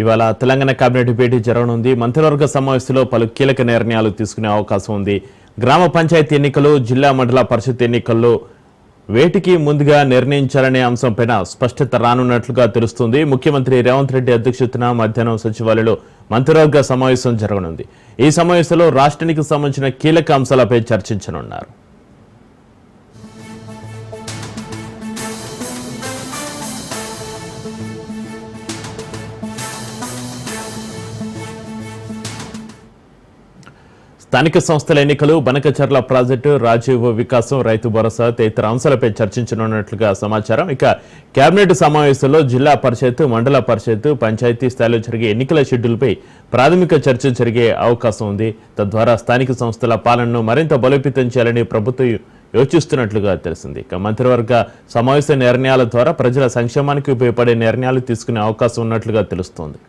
ఇవాళ తెలంగాణ కేబినెట్ భేటీ జరగనుంది. మంత్రివర్గ సమావేశంలో పలు కీలక నిర్ణయాలు తీసుకునే అవకాశం ఉంది. గ్రామ పంచాయతీ ఎన్నికలు జిల్లా మండల పరిషత్ ఎన్నికల్లో వేటికి ముందుగా నిర్ణయించాలనే అంశంపైన స్పష్టత రానున్నట్లుగా తెలుస్తుంది. ముఖ్యమంత్రి రేవంత్ రెడ్డి అధ్యక్షతన మధ్యాహ్నం సచివాలయంలో మంత్రివర్గ సమావేశం జరగనుంది. ఈ సమావేశంలో రాష్ట్రానికి సంబంధించిన కీలక అంశాలపై చర్చించనున్నారు. స్థానిక సంస్థల ఎన్నికలు బనకచర్ల ప్రాజెక్టు రాజీవ్ వికాసం రైతు భరోసా తదితర అంశాలపై చర్చించనున్నట్లుగా సమాచారం. ఇక కేబినెట్ సమావేశంలో జిల్లా పరిషత్ మండల పరిషత్ పంచాయతీ స్థాయిలో జరిగే ఎన్నికల షెడ్యూల్పై ప్రాథమిక చర్చ జరిగే అవకాశం ఉంది. తద్వారా స్థానిక సంస్థల పాలనను మరింత బలోపేతం చేయాలని ప్రభుత్వం యోచిస్తున్నట్లుగా తెలిసింది. ఇక మంత్రివర్గ సమావేశ నిర్ణయాల ద్వారా ప్రజల సంక్షేమానికి ఉపయోగపడే నిర్ణయాలు తీసుకునే అవకాశం ఉన్నట్లుగా తెలుస్తోంది.